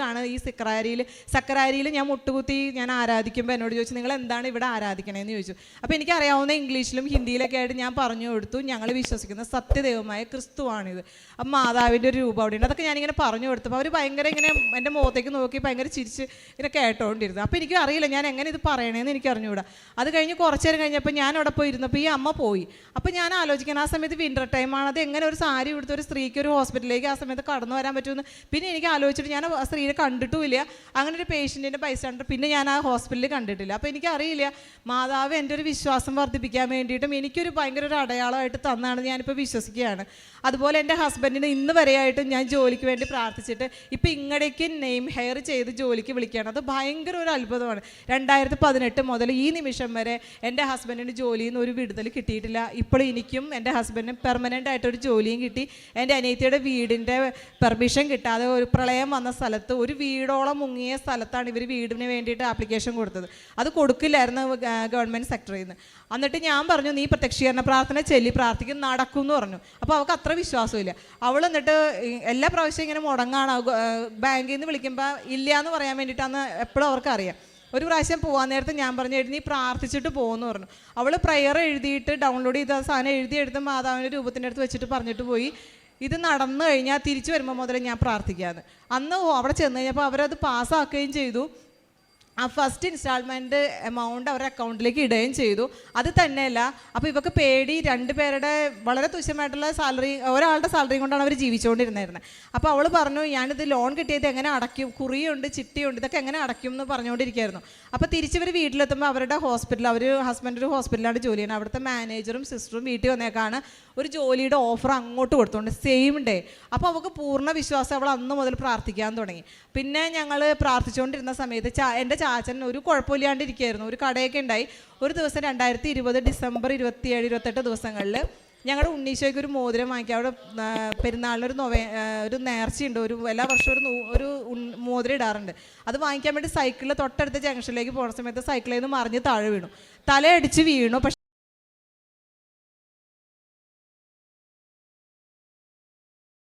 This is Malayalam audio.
ആണ് ഈ സിക്രാരിയിൽ സക്രാരിയിൽ ഞാൻ മുട്ടുകുത്തി ഞാൻ ആരാധിക്കുമ്പോൾ എന്നോട് ചോദിച്ചു നിങ്ങൾ എന്താണ് ഇവിടെ ആരാധിക്കണേന്ന്? ചോദിച്ചു. അപ്പോൾ എനിക്ക് അറിയാവുന്ന ഇംഗ്ലീഷിലും ഹിന്ദിയിലൊക്കെ ആയിട്ട് ഞാൻ പറഞ്ഞു കൊടുത്തു. ഞങ്ങൾ വിശ്വസിക്കുന്ന സത്യദൈവമായ ക്രിസ്തുവാണിത്. അപ്പം മാതാവിന്റെ ഒരു രൂപം അവിടെയുണ്ട്. അതൊക്കെ ഞാനിങ്ങനെ പറഞ്ഞു കൊടുത്തപ്പോൾ അവർ ഭയങ്കര ഇങ്ങനെ എന്റെ മുഖത്തേക്ക് നോക്കി ഭയങ്കര ചിരിച്ച് ഇങ്ങനെ കേട്ടോണ്ടിരുന്നു. അപ്പോൾ എനിക്ക് അറിയില്ല ഞാൻ എങ്ങനെ ഇത് പറയണേന്ന് എനിക്ക് അറിഞ്ഞുകൂടാ. അത് കഴിഞ്ഞ് കുറച്ച് നേരം കഴിഞ്ഞപ്പോൾ ഞാൻ അവിടെ പോയി ഇരുന്നപ്പോൾ ഈ അമ്മ പോയി. അപ്പോൾ ഞാൻ ആലോചിക്കണം ആ സമയത്ത് വിന്റർ ടൈമാണ് അത് എങ്ങനെ ഒരു സാരി ഉടുത്ത ഒരു സ്ത്രീക്ക് ഒരു ഹോസ്പിറ്റലിലേക്ക് ആ സമയത്ത് കടന്നു വരാൻ പറ്റുമെന്ന്. പിന്നെ എനിക്ക് ആലോചിച്ചിട്ട് ഞാൻ സ്ത്രീയെ കണ്ടിട്ടുമില്ല. അങ്ങനെ ഒരു പേഷ്യന്റിന്റെ ബൈസ്റ്റാൻഡർ പിന്നെ ഞാൻ ആ ഹോസ്പിറ്റലിൽ കണ്ടിട്ടില്ല. അപ്പോൾ എനിക്കറിയില്ല മാതാവ് എന്റെ ഒരു വിശ്വാസം വർദ്ധിപ്പിക്കാൻ വേണ്ടിയിട്ടും എനിക്കൊരു ഭയങ്കര ഒരു അടയാളമായിട്ട് തന്നാണ് ഞാനിപ്പോൾ വിശ്വസിക്കുകയാണ്. അതുപോലെ എന്റെ ഹസ്ബൻഡിന് ഇന്ന് വരെയായിട്ടും ഞാൻ ജോലിക്ക് വേണ്ടി പ്രാർത്ഥിച്ചിട്ട് ഇപ്പം ഇങ്ങടേക്ക് നെയിം ഹെയർ ചെയ്ത് ജോലിക്ക് വിളിക്കുകയാണ്. അത് ഭയങ്കര ഒരു അത്ഭുതമാണ്. രണ്ടായിരത്തി പതിനെട്ട് മുതൽ ഈ നിമിഷം വരെ എന്റെ ഹസ്ബൻഡിന് ജോലിയിൽ നിന്ന് ഒരു വിടുതൽ കിട്ടിയിട്ടില്ല. ഇപ്പോൾ എനിക്കും എന്റെ ഹസ്ബൻഡിനും പെർമനന്റ് ആയിട്ടൊരു ജോലിയും കിട്ടി. എന്റെ അനിയത്തിയുടെ വീടിന്റെ പെർമിഷൻ കിട്ടാതെ ഒരു പ്രളയം വന്ന സ്ഥലത്ത് ഒരു വീടോളം മുങ്ങിയ സ്ഥലത്താണ് ഇവർ വീടിന് വേണ്ടിയിട്ട് ആപ്ലിക്കേഷൻ കൊടുത്തത്. അത് കൊടുക്കില്ലായിരുന്നു ഗവൺമെന്റ് സെക്ടറിൽ നിന്ന് എന്നിട്ട് ഞാൻ പറഞ്ഞു നീ പ്രത്യക്ഷീകരണ പ്രാർത്ഥന ചെല്ലി പ്രാർത്ഥിക്കും നടക്കും എന്ന് പറഞ്ഞു. അപ്പോൾ അവൾക്ക് അത്ര വിശ്വാസമില്ല അവൾ എന്നിട്ട് എല്ലാ പ്രാവശ്യം ഇങ്ങനെ മുടങ്ങാണ്. ബാങ്കിൽ നിന്ന് വിളിക്കുമ്പോൾ ഇല്ല എന്ന് പറയാൻ വേണ്ടിയിട്ടാണ് എപ്പോഴും അവർക്ക് അറിയാം. ഒരു പ്രാവശ്യം പോകാൻ നേരത്തെ ഞാൻ പറഞ്ഞു നീ പ്രാർത്ഥിച്ചിട്ട് പോകുമെന്ന് പറഞ്ഞു. അവൾ പ്രയർ എഴുതിയിട്ട് ഡൗൺലോഡ് ചെയ്ത സാധനം എഴുതി എഴുതിയെടുത്ത് മാതാവിന്റെ രൂപത്തിന്റെ അടുത്ത് വെച്ചിട്ട് പറഞ്ഞിട്ട് പോയി. ഇത് നടന്നു കഴിഞ്ഞാൽ തിരിച്ചു വരുമ്പോൾ മുതൽ ഞാൻ പ്രാർത്ഥിക്കാമെന്ന് അന്ന് അവിടെ ചെന്ന് കഴിഞ്ഞപ്പോൾ അവരത് പാസ്സാക്കുകയും ചെയ്തു. ആ ഫസ്റ്റ് ഇൻസ്റ്റാൾമെന്റ് എമൗണ്ട് അവരുടെ അക്കൗണ്ടിലേക്ക് ഇടുകയും ചെയ്തു. അത് തന്നെയല്ല അപ്പോൾ ഇവർക്ക് പേടി രണ്ട് പേരുടെ വളരെ തുച്ഛമായിട്ടുള്ള സാലറി ഒരാളുടെ സാലറി കൊണ്ടാണ് അവർ ജീവിച്ചുകൊണ്ടിരുന്നത് അപ്പോൾ അവൾ പറഞ്ഞു ഞാനിത് ലോൺ കിട്ടിയത് എങ്ങനെ അടയ്ക്കും? കുറിയുണ്ട് ചിട്ടിയുണ്ട് ഇതൊക്കെ എങ്ങനെ അടയ്ക്കും എന്ന് പറഞ്ഞുകൊണ്ടിരിക്കുകയായിരുന്നു. അപ്പോൾ തിരിച്ചവർ വീട്ടിലെത്തുമ്പോൾ അവരുടെ ഹോസ്പിറ്റൽ അവർ ഹസ്ബൻഡ് ഒരു ഹോസ്പിറ്റലാണ് ജോലി ചെയ്യുന്നത്. അവിടുത്തെ മാനേജറും സിസ്റ്ററും വീട്ടിൽ വന്നേക്കാണ് ഒരു ജോലിയുടെ ഓഫർ അങ്ങോട്ട് കൊടുത്തുകൊണ്ട് സെയിം ഡേ അപ്പോൾ അവൾക്ക് പൂർണ വിശ്വാസം അവൾ അന്ന് മുതൽ പ്രാർത്ഥിക്കാൻ തുടങ്ങി. പിന്നെ ഞങ്ങൾ പ്രാർത്ഥിച്ചുകൊണ്ടിരുന്ന സമയത്ത് എന്റെ ചാച്ചൻ ഒരു കുഴപ്പമില്ലാണ്ടിരിക്കുകയായിരുന്നു. ഒരു കടയൊക്കെ ഉണ്ടായി. ഒരു ദിവസം രണ്ടായിരത്തി ഇരുപത് ഡിസംബർ ഇരുപത്തിയേഴ് ഇരുപത്തെട്ട് ദിവസങ്ങളിൽ ഞങ്ങളുടെ ഉണ്ണീശോയ്ക്ക് ഒരു മോതിരം വാങ്ങിക്കുക അവിടെ പെരുന്നാളിനൊരു നൊവേ ഒരു നേർച്ചയുണ്ട്. ഒരു എല്ലാ വർഷവും ഒരു ഒരു മോതിരം ഇടാറുണ്ട്. അത് വാങ്ങിക്കാൻ വേണ്ടി സൈക്കിളിൽ തൊട്ടടുത്ത ജംഗ്ഷനിലേക്ക് പോകുന്ന സമയത്ത് സൈക്കിളിൽ നിന്ന് മറിഞ്ഞ് താഴെ വീണു. തലയടിച്ച് വീണു. പക്ഷെ